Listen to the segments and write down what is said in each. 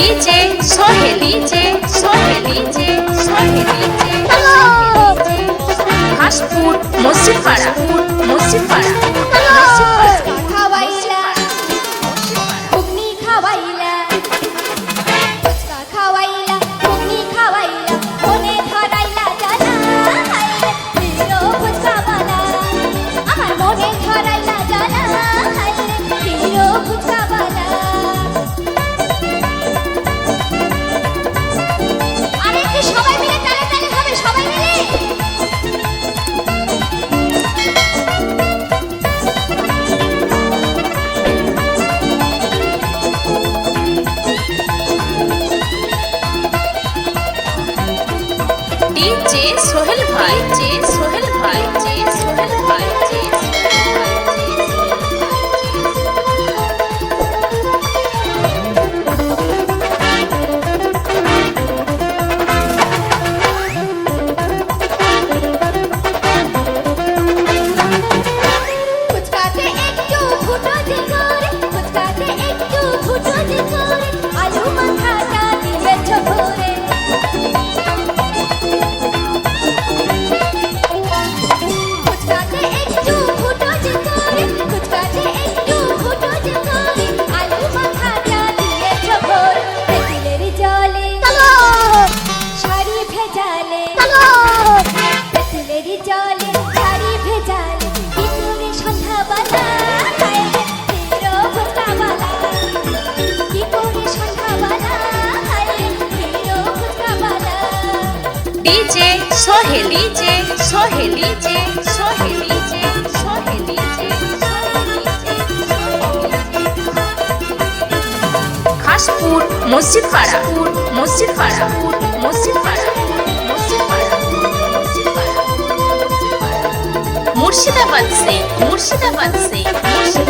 DJ Sohel DJ Sohel DJ Sohel DJ fast food Masjid Para food Masjid Para purchase DJ Sohel DJ Sohel DJ Sohel Masjid Para Masjid পাড়া মসজিদ পাড়া মুর্শিদাবাদ সে মুর্শিদাবাদ সে মুর্শিদাবাদ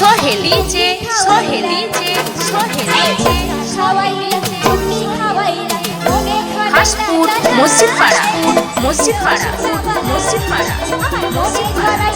সহেলি যে সহেলি যে সহেলি যে। খাসপুর মসজিদ পাড়া মসজিদ পাড়া মসজিদ পাড়া মসজিদ পাড়া